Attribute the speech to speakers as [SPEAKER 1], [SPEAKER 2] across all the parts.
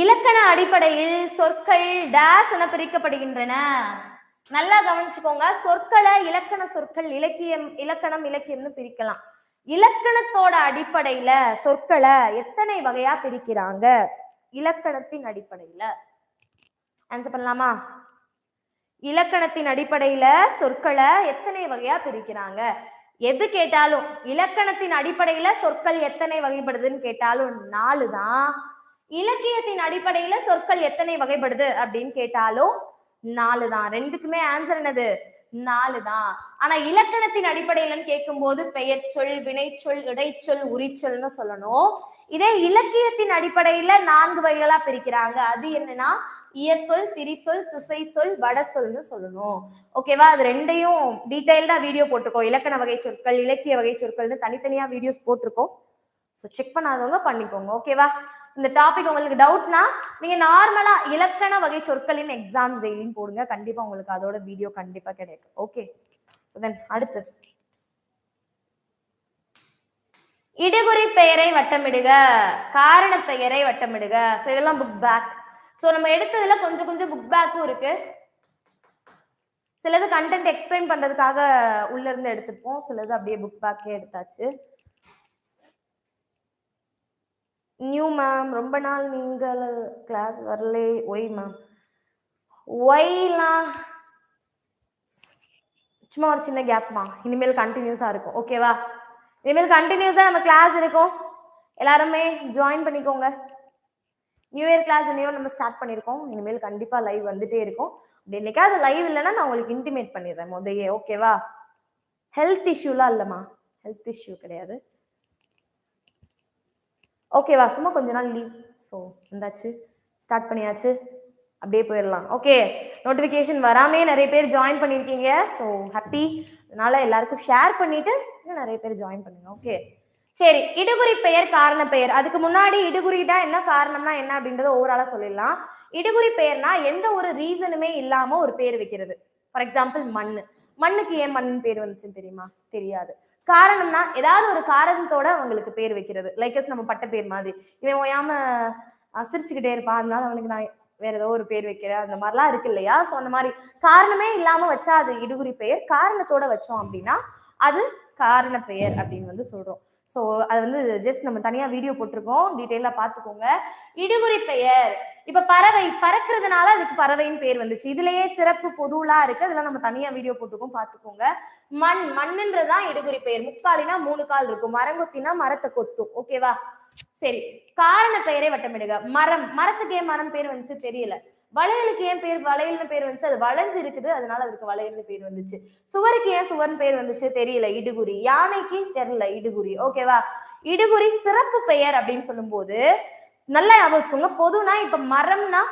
[SPEAKER 1] இலக்கண அடிப்படையில் சொற்கள் டேஸ் என பிரிக்கப்படுகின்றன. நல்லா கவனிச்சுக்கோங்க. சொற்களை இலக்கண சொற்கள் இலக்கியம் இலக்கணம் இலக்கியம்னு பிரிக்கலாம். இலக்கணத்தோட அடிப்படையில சொற்களை எத்தனை வகையா பிரிக்கிறாங்க? இலக்கணத்தின் அடிப்படையில. ஆன்சர் பண்ணலாமா? இலக்கணத்தின் அடிப்படையில சொற்களை எத்தனை வகையா பிரிக்கிறாங்க? எது கேட்டாலும் இலக்கணத்தின் அடிப்படையில சொற்கள் எத்தனை வகைப்படுதுன்னு கேட்டாலும் நாலு தான் இலக்கியத்தின் அடிப்படையில சொற்கள் எத்தனை வகைப்படுது அப்படின்னு கேட்டாலும் நாலு தான் ரெண்டுக்குமே ஆன்சர் என்னது? நாலு தான் ஆனா இலக்கணத்தின் அடிப்படையிலன்னு கேட்கும்போது பெயர் சொல் வினைச்சொல் இடைச்சொல் உரிச்சொல்னு சொல்லணும். இதே இலக்கியத்தின் அடிப்படையில நான்கு வகைகளா பிரிக்கிறாங்க. அது என்னன்னா இயற்சொல் திரிசொல் திசை சொல் வட சொல்னு சொல்லணும் ஓகேவா அது ரெண்டையும் டீட்டெயில்டா வீடியோ போட்டிருக்கோம். இலக்கண வகை சொற்கள் இலக்கிய வகை சொற்கள்னு தனித்தனியா வீடியோஸ் போட்டிருக்கோம். ஸோ செக் பண்ணாதவங்க பண்ணிக்கோங்க. ஓகேவா இந்த டாபிக் உங்களுக்கு டவுட்னா நீங்க நார்மலா இலக்கண வகை சொற்களின் எக்ஸாம்ஸ் டெய்லியும் போடுங்க. கண்டிப்பா உங்களுக்கு அதோட வீடியோ கண்டிப்பா கிடைக்கும். ஓகே தென் அடுத்து இடுகுறி பெயரை வட்டமிடுக. காரண பெயரை வட்டமிடுக. ஸோ இதெல்லாம் புக் பேக் ஸோ நம்ம எடுத்ததுல கொஞ்சம் கொஞ்சம் புக் பேக்கும் இருக்கு. சிலது கண்டென்ட் எக்ஸ்பிளைன் பண்றதுக்காக உள்ள இருந்து எடுத்துப்போம். சிலது அப்படியே புக் பேக்கே எடுத்தாச்சு. நியூ மேம் ரொம்ப நாள் நீங்கள் கிளாஸ் வரலே. ஒய் மேம் ஒய்லாம் சும்மா ஒரு சின்ன கேப்மா இனிமேல் கண்டினியூஸாக இருக்கும். ஓகேவா இனிமேல் கண்டினியூஸாக நம்ம கிளாஸ் இருக்கும். எல்லாருமே ஜாயின் பண்ணிக்கோங்க. நியூ இயர் கிளாஸ் நியூ நம்ம ஸ்டார்ட் பண்ணியிருக்கோம் இனிமேல் கண்டிப்பாக லைவ் வந்துட்டே இருக்கும். அப்படி என்னைக்காவது லைவ் இல்லைன்னா நான் உங்களுக்கு இன்டிமேட் பண்ணிடுறேன். முதையே. ஓகேவா ஹெல்த் இஷ்யூலாம் இல்லைம்மா ஹெல்த் இஷ்யூ கிடையாது. ஓகேவா சும்மா கொஞ்ச நாள் லீவ் ஸோ வந்தாச்சு. ஸ்டார்ட் பண்ணியாச்சு. அப்படியே போயிடலாம். ஓகே நோட்டிஃபிகேஷன் வராமே நிறைய பேர் ஜாயின் பண்ணியிருக்கீங்க. ஸோ ஹாப்பி அதனால எல்லாருக்கும் ஷேர் பண்ணிட்டு இன்னும் நிறைய பேர் ஜாயின் பண்ணுங்க. ஓகே சரி இடுகுறி பெயர் காரண பெயர். அதுக்கு முன்னாடி இடுகுறிதான் என்ன காரணம்னா என்ன அப்படின்றத ஓவராலா சொல்லிடலாம். இடுகுறி பெயர்னா எந்த ஒரு ரீசனுமே இல்லாம ஒரு பேர் வைக்கிறது. ஃபார் எக்ஸாம்பிள் மண் மண்ணுக்கு ஏன் மண் பேர் வந்துச்சுன்னு தெரியுமா? தெரியாது. காரணம்னா ஏதாவது ஒரு காரணத்தோட அவங்களுக்கு பேர் வைக்கிறது. லைக்கஸ் நம்ம பட்ட பேர் மாதிரி. இவன் ஓயாம சிரிச்சுக்கிட்டே இருப்பான். அதனால அவனுக்கு நான் வேற ஏதோ ஒரு பேர் வைக்கிறேன். அந்த மாதிரிலாம் இருக்கு இல்லையா? ஸோ அந்த மாதிரி காரணமே இல்லாம வச்சா அது இடுகுறி பெயர். காரணத்தோட வச்சோம் அப்படின்னா அது காரண பெயர் அப்படின்னு வந்து சொல்றோம். ஸோ அது வந்து ஜஸ்ட் நம்ம தனியா வீடியோ போட்டிருக்கோம். டீட்டெயிலாக பார்த்துக்கோங்க. இடுகுறி பெயர். இப்ப பறவை பறக்கிறதுனால அதுக்கு பறவைன்னு பேர் வந்துச்சு. இதுலயே சிறப்பு பொதுவெலாம் இருக்கு. அதெல்லாம் நம்ம தனியா வீடியோ போட்டிருக்கோம். பார்த்துக்கோங்க. மண் மண்ணுன்றதுதான் இடுகுறி பெயர். முக்காலினா மூணு கால் இருக்கும். மரங்கொத்தினா மரத்தை கொத்தும் ஓகேவா சரி. காரண பெயரை வட்டமிடுக. மரம். மரத்துக்கு ஏன் மரம் பேர் வந்துச்சு? தெரியல. வளையலுக்கு ஏன் பேர் வளையல்னு பேர் வந்துச்சு? அது வளைஞ்சு இருக்குது. அதனால அதுக்கு வளையல்னு பேர் வந்துச்சு. சுவருக்கு ஏன் சுவர்னு பேர் வந்துச்சு? தெரியல. இடுகுறி. யானைக்கு தெரியல. இடுகுறி. ஓகேவா இடுகுறி சிறப்பு பெயர் அப்படின்னு சொல்லும்போது நல்லா ஞாபகம் வச்சுக்கோங்க. பொதுனா இப்ப மரம்னா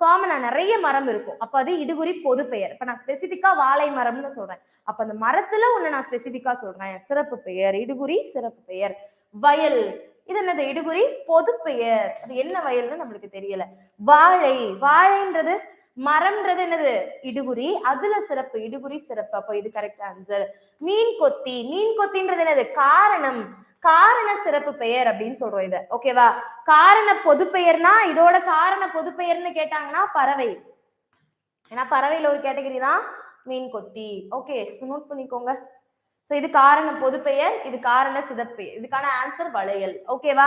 [SPEAKER 1] காமனா நிறைய மரம் இருக்கும். அப்ப அது இடுகுறி பொது பெயர். இப்ப நான் ஸ்பெசிபிக்கா வாழை மரம்னு சொல்றேன். அப்ப அந்த மரத்துல ஒண்ணு நான் ஸ்பெசிபிக்கா சொல்றேன். சிறப்பு பெயர். இடுகுறி சிறப்பு பெயர். வயல். இது என்னது? இடுகுறி பொது பெயர். அது என்ன வயல்னு நம்மளுக்கு தெரியல. வாழை. வாழைன்றது மரம்ன்றது என்னது? இடுகுறி. அதுல சிறப்பு. இடுகுறி சிறப்பு. அப்போ இது கரெக்ட் ஆன்சர் மீன் கொத்தி. மீன் கொத்தின்றது என்னது? காரணம். காரண சிறப்பு பெயர் அப்படின்னு சொல்றோம் இத. ஓகேவா காரண பொது பெயர்னா இதோட காரண பொது பெயர்னு கேட்டாங்கன்னா பறவை. ஏன்னா பறவையில ஒரு கேட்டகரி தான் மீன் கொத்தி. ஓகே நோட் பண்ணிக்கோங்க. சோ இது காரண பொதுப்பெயர் இது காரண சிதப்பெயர். இதுக்கான ஆன்சர் வளையல். ஓகேவா